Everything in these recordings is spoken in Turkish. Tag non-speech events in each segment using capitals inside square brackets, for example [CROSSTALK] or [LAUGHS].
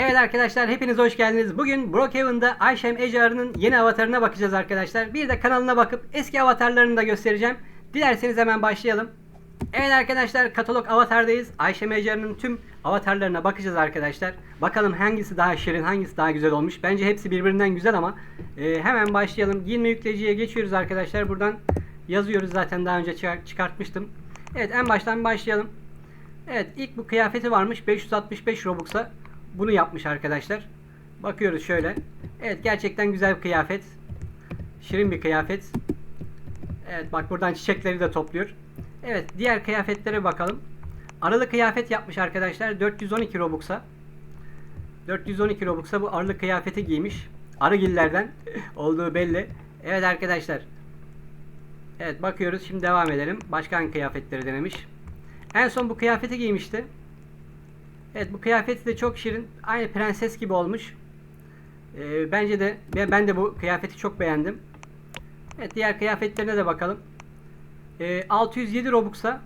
Evet arkadaşlar hepiniz hoş geldiniz. Bugün Brookhaven'da Ayşem Ecar'ın yeni avatarına bakacağız arkadaşlar. Bir de kanalına bakıp eski avatarlarını da göstereceğim. Dilerseniz hemen başlayalım. Evet arkadaşlar katalog avatardayız. Ayşem Ecar'ın tüm avatarlarına bakacağız arkadaşlar. Bakalım hangisi daha şirin, hangisi daha güzel olmuş. Bence hepsi birbirinden güzel ama e, hemen başlayalım. Giyinme yükleyiciye geçiyoruz arkadaşlar. Buradan yazıyoruz zaten daha önce çıkar- çıkartmıştım. Evet en baştan başlayalım. Evet ilk bu kıyafeti varmış 565 Robux'a bunu yapmış arkadaşlar. Bakıyoruz şöyle. Evet gerçekten güzel bir kıyafet. Şirin bir kıyafet. Evet bak buradan çiçekleri de topluyor. Evet diğer kıyafetlere bakalım. Aralı kıyafet yapmış arkadaşlar 412 Robux'a. 412 Robux'a bu arılı kıyafeti giymiş. Arıgillerden [LAUGHS] olduğu belli. Evet arkadaşlar. Evet bakıyoruz şimdi devam edelim. Başka hangi kıyafetleri denemiş. En son bu kıyafeti giymişti. Evet bu kıyafeti de çok şirin. Aynı prenses gibi olmuş. Ee, bence de ben de bu kıyafeti çok beğendim. Evet diğer kıyafetlerine de bakalım. Ee, 607 Robux'a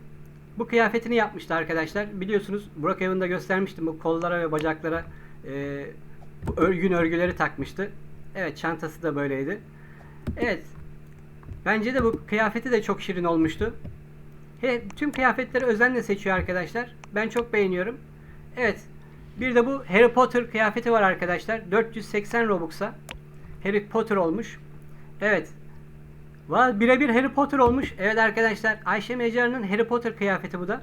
bu kıyafetini yapmıştı arkadaşlar. Biliyorsunuz Brookhaven'da göstermiştim bu kollara ve bacaklara e, bu örgün örgüleri takmıştı. Evet çantası da böyleydi. Evet. Bence de bu kıyafeti de çok şirin olmuştu. He, tüm kıyafetleri özenle seçiyor arkadaşlar. Ben çok beğeniyorum. Evet. Bir de bu Harry Potter kıyafeti var arkadaşlar. 480 Robux'a. Harry Potter olmuş. Evet. Birebir Harry Potter olmuş. Evet arkadaşlar. Ayşe Mecar'ın Harry Potter kıyafeti bu da.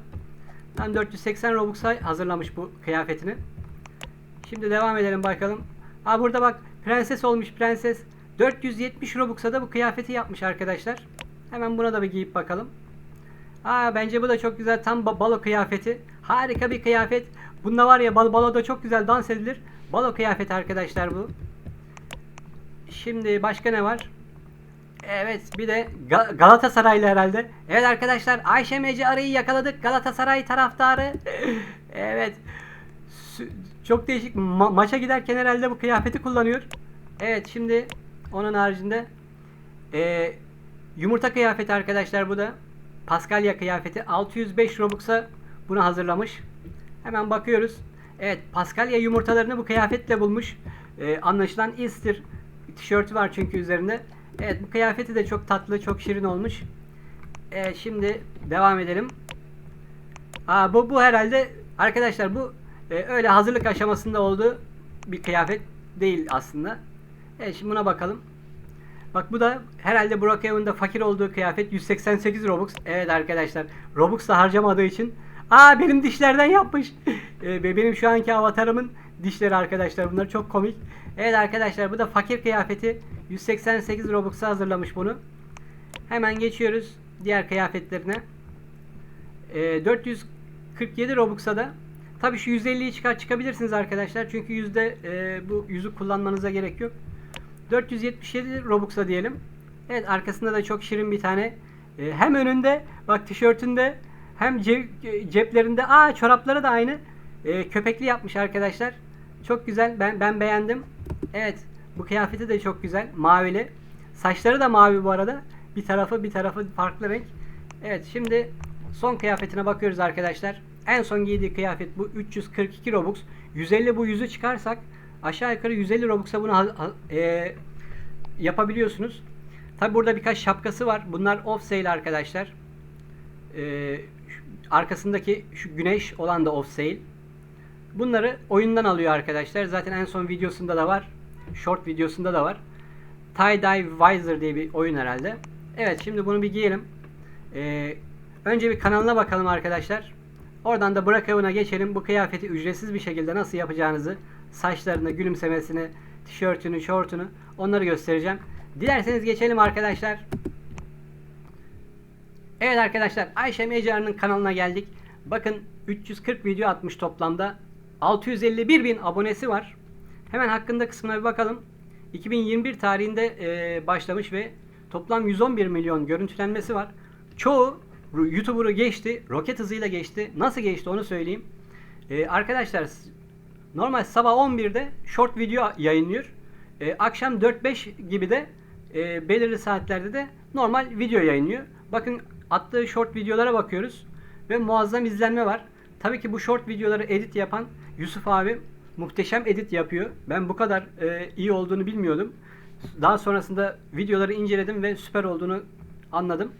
Tam 480 Robux'a hazırlamış bu kıyafetini. Şimdi devam edelim bakalım. Ha burada bak prenses olmuş prenses. 470 Robux'a da bu kıyafeti yapmış arkadaşlar. Hemen buna da bir giyip bakalım. Aa bence bu da çok güzel tam ba- balo kıyafeti. Harika bir kıyafet. Bunda var ya bal baloda çok güzel dans edilir. Balo kıyafeti arkadaşlar bu. Şimdi başka ne var? Evet bir de Ga- Galatasaraylı herhalde. Evet arkadaşlar Ayşe Mece Arı'yı yakaladık. Galatasaray taraftarı. [LAUGHS] evet. Çok değişik. Ma- maça giderken herhalde bu kıyafeti kullanıyor. Evet şimdi onun haricinde ee, yumurta kıyafeti arkadaşlar bu da. Paskalya kıyafeti 605 Robux'a bunu hazırlamış. Hemen bakıyoruz. Evet Paskalya yumurtalarını bu kıyafetle bulmuş. Ee, anlaşılan Easter tişörtü var çünkü üzerinde. Evet bu kıyafeti de çok tatlı, çok şirin olmuş. Evet şimdi devam edelim. Aa, bu, bu herhalde arkadaşlar bu e, öyle hazırlık aşamasında olduğu bir kıyafet değil aslında. Evet şimdi buna bakalım. Bak bu da herhalde Brookhaven'da fakir olduğu kıyafet 188 Robux. Evet arkadaşlar Robux da harcamadığı için. Aa benim dişlerden yapmış. [LAUGHS] Ee, benim şu anki avatarımın dişleri arkadaşlar bunlar çok komik. Evet arkadaşlar bu da fakir kıyafeti 188 Robux'a hazırlamış bunu. Hemen geçiyoruz diğer kıyafetlerine. Ee, 447 Robux'a da Tabii şu 150'yi çıkar çıkabilirsiniz arkadaşlar. Çünkü yüzde e, bu yüzü kullanmanıza gerek yok. 477 Robux'a diyelim. Evet arkasında da çok şirin bir tane. e, hem önünde bak tişörtünde hem ce- ceplerinde aa çorapları da aynı. E, köpekli yapmış arkadaşlar. Çok güzel. Ben ben beğendim. Evet. Bu kıyafeti de çok güzel. Mavili. Saçları da mavi bu arada. Bir tarafı bir tarafı farklı renk. Evet şimdi son kıyafetine bakıyoruz arkadaşlar. En son giydiği kıyafet bu 342 Robux. 150 bu yüzü çıkarsak aşağı yukarı 150 Robux'a bunu e, yapabiliyorsunuz. Tabi burada birkaç şapkası var. Bunlar off sale arkadaşlar. E, arkasındaki şu güneş olan da off sale. Bunları oyundan alıyor arkadaşlar. Zaten en son videosunda da var. Short videosunda da var. Tie Dye Visor diye bir oyun herhalde. Evet şimdi bunu bir giyelim. Ee, önce bir kanalına bakalım arkadaşlar. Oradan da Brookhaven'a geçelim. Bu kıyafeti ücretsiz bir şekilde nasıl yapacağınızı, saçlarını, gülümsemesini, tişörtünü, şortunu onları göstereceğim. Dilerseniz geçelim arkadaşlar. Evet arkadaşlar Ayşe Mecar'ın kanalına geldik. Bakın 340 video atmış toplamda. 651 bin abonesi var. Hemen hakkında kısmına bir bakalım. 2021 tarihinde e, başlamış ve toplam 111 milyon görüntülenmesi var. Çoğu YouTuber'ı geçti. Roket hızıyla geçti. Nasıl geçti onu söyleyeyim. E, arkadaşlar normal sabah 11'de short video yayınlıyor. E, akşam 4-5 gibi de e, belirli saatlerde de normal video yayınlıyor. Bakın attığı short videolara bakıyoruz ve muazzam izlenme var. Tabii ki bu short videoları edit yapan Yusuf abi muhteşem edit yapıyor. Ben bu kadar e, iyi olduğunu bilmiyordum. Daha sonrasında videoları inceledim ve süper olduğunu anladım.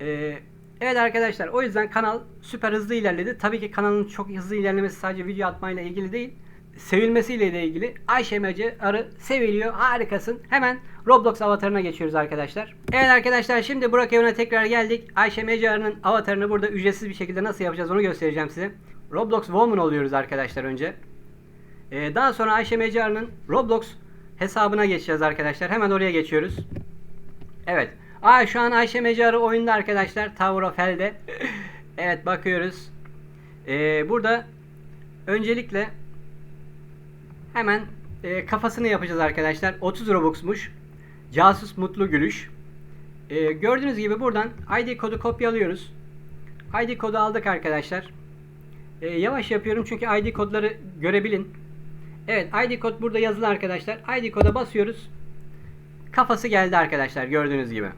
E, evet arkadaşlar o yüzden kanal süper hızlı ilerledi. Tabii ki kanalın çok hızlı ilerlemesi sadece video atmayla ilgili değil. Sevilmesiyle de ilgili. Ayşe Mece Arı seviliyor. Harikasın. Hemen Roblox avatarına geçiyoruz arkadaşlar. Evet arkadaşlar şimdi Burak evine tekrar geldik. Ayşe Mece Arı'nın avatarını burada ücretsiz bir şekilde nasıl yapacağız onu göstereceğim size. Roblox Woman oluyoruz arkadaşlar önce. Ee, daha sonra Ayşe Mece Arı'nın Roblox hesabına geçeceğiz arkadaşlar. Hemen oraya geçiyoruz. Evet. Aa şu an Ayşe Mecarı oyunda arkadaşlar. Tower of Hell'de. [LAUGHS] evet bakıyoruz. Ee, burada öncelikle hemen e, kafasını yapacağız arkadaşlar. 30 Robux'muş. Casus Mutlu Gülüş. Ee, gördüğünüz gibi buradan ID kodu kopyalıyoruz. ID kodu aldık arkadaşlar. Ee, yavaş yapıyorum çünkü ID kodları görebilin. Evet ID kod burada yazılı arkadaşlar. ID koda basıyoruz. Kafası geldi arkadaşlar gördüğünüz gibi.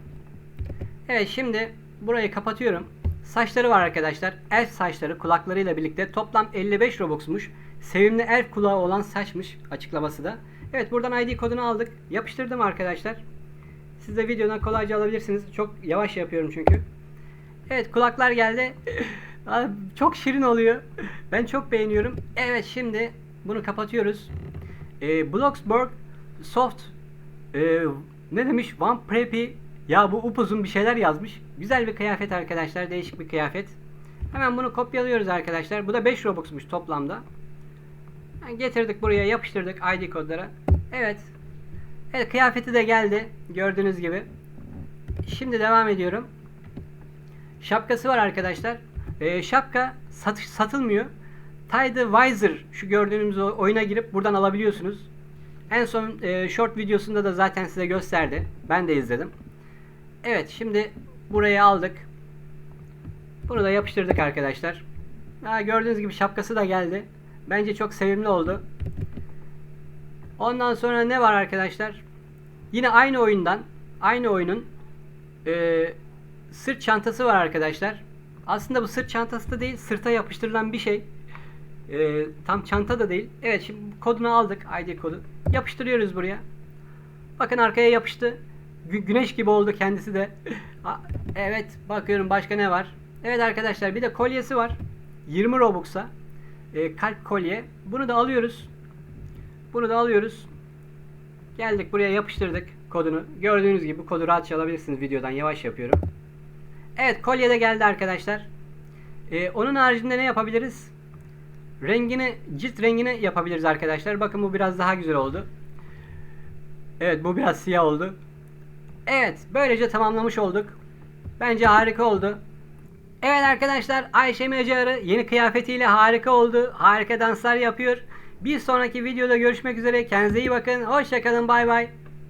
Evet şimdi burayı kapatıyorum. Saçları var arkadaşlar. Elf saçları kulaklarıyla birlikte toplam 55 Robux'muş. Sevimli elf kulağı olan saçmış açıklaması da. Evet buradan ID kodunu aldık. Yapıştırdım arkadaşlar. Siz de videodan kolayca alabilirsiniz. Çok yavaş yapıyorum çünkü. Evet kulaklar geldi. [COUGHS] Çok şirin oluyor. Ben çok beğeniyorum. Evet şimdi bunu kapatıyoruz. Ee, Bloxburg Soft ee, ne demiş? One Preppy ya bu upuzun bir şeyler yazmış. Güzel bir kıyafet arkadaşlar. Değişik bir kıyafet. Hemen bunu kopyalıyoruz arkadaşlar. Bu da 5 Robux'muş toplamda. Getirdik buraya yapıştırdık ID kodlara. Evet. Evet kıyafeti de geldi. Gördüğünüz gibi. Şimdi devam ediyorum. Şapkası var arkadaşlar. Ee, şapka satış satılmıyor. Tide Visor şu gördüğünüz oyuna girip buradan alabiliyorsunuz. En son e, short videosunda da zaten size gösterdi. Ben de izledim. Evet şimdi buraya aldık. Bunu da yapıştırdık arkadaşlar. Ha, gördüğünüz gibi şapkası da geldi. Bence çok sevimli oldu. Ondan sonra ne var arkadaşlar? Yine aynı oyundan, aynı oyunun e, sırt çantası var arkadaşlar. Aslında bu sırt çantası da değil, sırta yapıştırılan bir şey. E, tam çanta da değil. Evet şimdi kodunu aldık, ID kodu. Yapıştırıyoruz buraya. Bakın arkaya yapıştı. Gü- güneş gibi oldu kendisi de. [LAUGHS] Evet bakıyorum başka ne var? Evet arkadaşlar bir de kolyesi var. 20 Robux'a. E, kalp kolye. Bunu da alıyoruz. Bunu da alıyoruz. Geldik buraya yapıştırdık kodunu. Gördüğünüz gibi kodu rahatça alabilirsiniz videodan. Yavaş yapıyorum. Evet kolye de geldi arkadaşlar. E, onun haricinde ne yapabiliriz? Rengini, cilt rengini yapabiliriz arkadaşlar. Bakın bu biraz daha güzel oldu. Evet bu biraz siyah oldu. Evet böylece tamamlamış olduk. Bence harika oldu. Evet arkadaşlar Ayşe Mecarı yeni kıyafetiyle harika oldu. Harika danslar yapıyor. Bir sonraki videoda görüşmek üzere. Kendinize iyi bakın. Hoşçakalın. Bay bay.